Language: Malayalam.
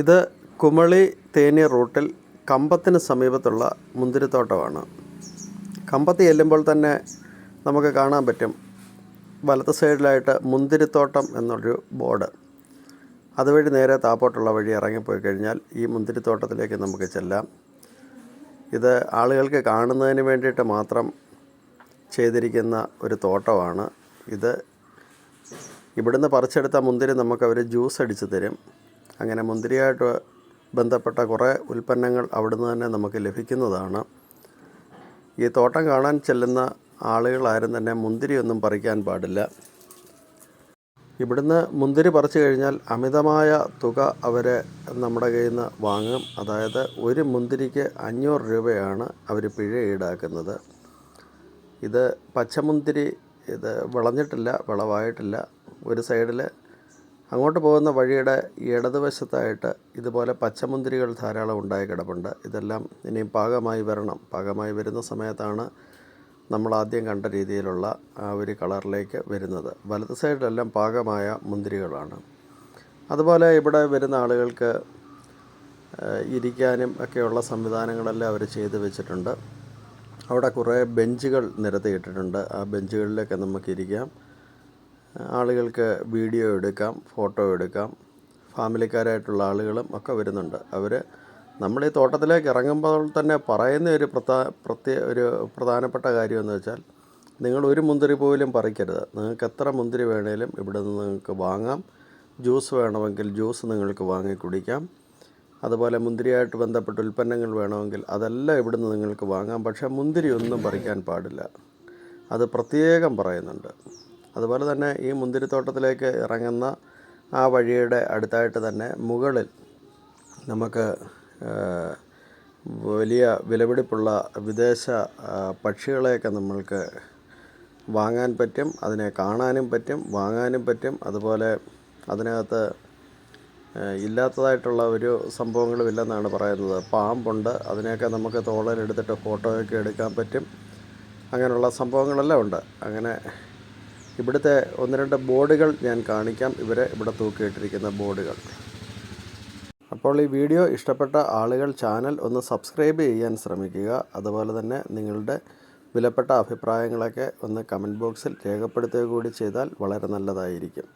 ഇത് കുമളി തേനി റൂട്ടിൽ കമ്പത്തിന് സമീപത്തുള്ള മുന്തിരിത്തോട്ടമാണ്. കമ്പത്ത് ചെല്ലുമ്പോൾ തന്നെ നമുക്ക് കാണാൻ പറ്റും വലത്ത് സൈഡിലായിട്ട് മുന്തിരിത്തോട്ടം എന്നൊരു ബോർഡ്. അതുവഴി നേരെ താപ്പോട്ടുള്ള വഴി ഇറങ്ങിപ്പോയി കഴിഞ്ഞാൽ ഈ മുന്തിരിത്തോട്ടത്തിലേക്ക് നമുക്ക് ചെല്ലാം. ഇത് ആളുകൾക്ക് കാണുന്നതിന് വേണ്ടിയിട്ട് മാത്രം ചെയ്തിരിക്കുന്ന ഒരു തോട്ടമാണ്. ഇത് ഇവിടുന്ന് പറിച്ചെടുത്ത മുന്തിരി നമുക്ക് അവർ ജ്യൂസ് അടിച്ച് തരും. അങ്ങനെ മുന്തിരിയായിട്ട് ബന്ധപ്പെട്ട കുറേ ഉൽപ്പന്നങ്ങൾ അവിടുന്ന് തന്നെ നമുക്ക് ലഭിക്കുന്നതാണ്. ഈ തോട്ടം കാണാൻ ചെല്ലുന്ന ആളുകളാരും തന്നെ മുന്തിരിയൊന്നും പറിക്കാൻ പാടില്ല. ഇവിടുന്ന് മുന്തിരി പറിച്ചു കഴിഞ്ഞാൽ അമിതമായ തുക അവർ നമ്മുടെ കയ്യിൽ നിന്ന് വാങ്ങും. അതായത് ഒരു മുന്തിരിക്ക് അഞ്ഞൂറ് രൂപയാണ് അവർ പിഴ ഈടാക്കുന്നത്. ഇത് പച്ചമുന്തിരി ഇത് വിളഞ്ഞിട്ടില്ല വിളവായിട്ടില്ല. ഒരു സൈഡിൽ അങ്ങോട്ട് പോകുന്ന വഴിയുടെ ഇടതുവശത്തായിട്ട് ഇതുപോലെ പച്ചമുന്തിരികൾ ധാരാളം ഉണ്ടായി കിടപ്പുണ്ട്. ഇതെല്ലാം ഇനിയും പാകമായി വരണം. പാകമായി വരുന്ന സമയത്താണ് നമ്മൾ ആദ്യം കണ്ട രീതിയിലുള്ള ആ ഒരു കളറിലേക്ക് വരുന്നത്. വലത് സൈഡിലെല്ലാം പാകമായ മുന്തിരികളാണ്. അതുപോലെ ഇവിടെ വരുന്ന ആളുകൾക്ക് ഇരിക്കാനും ഒക്കെയുള്ള സംവിധാനങ്ങളെല്ലാം അവർ ചെയ്തു വെച്ചിട്ടുണ്ട്. അവിടെ കുറേ ബെഞ്ചുകൾ നിരത്തിയിട്ടിട്ടുണ്ട്. ആ ബെഞ്ചുകളിലൊക്കെ നമുക്ക് ഇരിക്കാം. ആളുകൾക്ക് വീഡിയോ എടുക്കാം ഫോട്ടോ എടുക്കാം. ഫാമിലിക്കാരായിട്ടുള്ള ആളുകളും ഒക്കെ വരുന്നുണ്ട്. അവർ നമ്മൾ ഈ തോട്ടത്തിലേക്ക് ഇറങ്ങുമ്പോൾ തന്നെ പറയുന്ന ഒരു പ്രധാ പ്രത്യേക ഒരു പ്രധാനപ്പെട്ട കാര്യം എന്ന് വെച്ചാൽ നിങ്ങൾ ഒരു മുന്തിരി പോലും പറിക്കരുത്. നിങ്ങൾക്ക് എത്ര മുന്തിരി വേണേലും ഇവിടെ നിന്ന് നിങ്ങൾക്ക് വാങ്ങാം. ജ്യൂസ് വേണമെങ്കിൽ ജ്യൂസ് നിങ്ങൾക്ക് വാങ്ങി കുടിക്കാം. അതുപോലെ മുന്തിരിയായിട്ട് ബന്ധപ്പെട്ട ഉൽപ്പന്നങ്ങൾ വേണമെങ്കിൽ അതെല്ലാം ഇവിടുന്ന് നിങ്ങൾക്ക് വാങ്ങാം. പക്ഷേ മുന്തിരി ഒന്നും പറിക്കാൻ പാടില്ല. അത് പ്രത്യേകം പറയുന്നുണ്ട്. അതുപോലെ തന്നെ ഈ മുന്തിരിത്തോട്ടത്തിലേക്ക് ഇറങ്ങുന്ന ആ വഴിയുടെ അടുത്തായിട്ട് തന്നെ മുകളിൽ നമുക്ക് വലിയ വിലപിടിപ്പുള്ള വിദേശ പക്ഷികളെയൊക്കെ നമ്മൾക്ക് വാങ്ങാൻ പറ്റും അതിനെ കാണാനും പറ്റും വാങ്ങാനും പറ്റും. അതുപോലെ അതിനകത്ത് ഇല്ലാത്തതായിട്ടുള്ള ഒരു സംഭവങ്ങളും ഇല്ലെന്നാണ് പറയുന്നത്. പാമ്പുണ്ട് അതിനെയൊക്കെ നമുക്ക് തോളയിലെടുത്തിട്ട് ഫോട്ടോയൊക്കെ എടുക്കാൻ പറ്റും. അങ്ങനെയുള്ള സംഭവങ്ങളെല്ലാം ഉണ്ട്. അങ്ങനെ ഇവിടുത്തെ ഒന്ന് രണ്ട് ബോർഡുകൾ ഞാൻ കാണിക്കാം. ഇവരെ ഇവിടെ തൂക്കിയിട്ടിരിക്കുന്ന ബോർഡുകൾ. അപ്പോൾ ഈ വീഡിയോ ഇഷ്ടപ്പെട്ട ആളുകൾ ചാനൽ ഒന്ന് സബ്സ്ക്രൈബ് ചെയ്യാൻ ശ്രമിക്കുക. അതുപോലെ തന്നെ നിങ്ങളുടെ വിലപ്പെട്ട അഭിപ്രായങ്ങളൊക്കെ ഒന്ന് കമന്റ് ബോക്സിൽ രേഖപ്പെടുത്തുക കൂടി ചെയ്താൽ വളരെ നല്ലതായിരിക്കും.